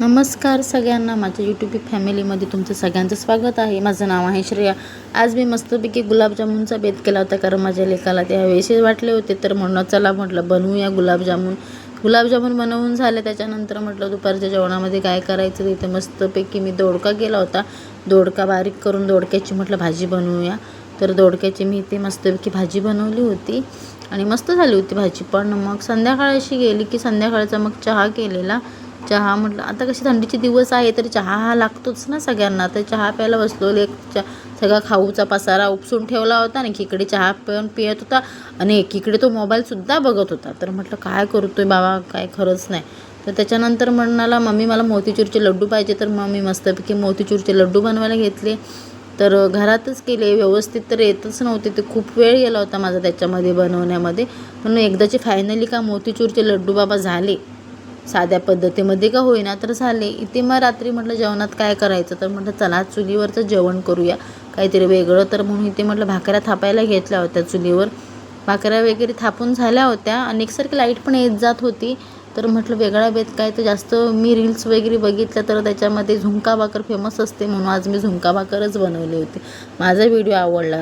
नमस्कार सगळ्यांना. माझ्या यूट्यूब फॅमिलीमध्ये तुमचं सगळ्यांचं स्वागत आहे. माझं नाव आहे श्रेया. आज मी मस्तपैकी गुलाबजामुनचा बेत केला होता कारण माझ्या लेकाला ते हवेसे वाटले होते. तर म्हणून चला म्हटलं बनवूया गुलाबजामुन. गुलाबजामुन बनवून झाले. त्याच्यानंतर म्हटलं दुपारच्या जेवणामध्ये काय करायचं? तिथे मस्तपैकी मी दोडका केला होता. दोडका बारीक करून दोडक्याची म्हटलं भाजी बनवूया. तर दोडक्याची मी इथे मस्तपैकी भाजी बनवली होती. आणि मस्त झाली होती भाजी. पण मग संध्याकाळ अशी गेली की संध्याकाळचा मग चहा केलेला. चहा म्हटलं आता कसे थंडीचे दिवस आहे तर चहा हा लागतोच ना सगळ्यांना. तर चहा प्यायला बसलो एक चा सगळा खाऊचा पसारा उपसून ठेवला होता आणि एकीकडे चहा पिऊन पियत होता आणि एकीकडे तो मोबाईलसुद्धा बघत होता. तर म्हटलं काय करतोय बाबा काय खरंच नाही. तर त्याच्यानंतर म्हणाला मम्मी मला मोतीचूरचे लड्डू पाहिजे. तर मम्मी मस्तपैकी मोतीचूरचे लड्डू बनवायला घेतले. तर घरातच केले व्यवस्थित तर येतच नव्हते. ते खूप वेळ गेला होता माझा त्याच्यामध्ये बनवण्यामध्ये. म्हणून एकदाचे फायनली का मोतीचूरचे लड्डू बाबा झाले. साध्या पद्धतीमध्ये का होईना तर झाले. इथे मग रात्री म्हटलं जेवणात काय करायचं? तर म्हटलं चला चुलीवरचं जेवण करूया. काहीतरी वेगळं तर म्हणून इथे म्हटलं भाकऱ्या थापायला घेतल्या होत्या चुलीवर. भाकऱ्या वगैरे थापून झाल्या होत्या आणि एकसारखी लाइट पण येत जात होती. तर म्हटलं वेगळा बेत काय? तर जास्त मी रील्स वगैरे बघितल्या तर त्याच्यामध्ये झुणका भाकर फेमस असते म्हणून आज मी झुणका भाकरच बनवली होती. माझा व्हिडिओ आवडला.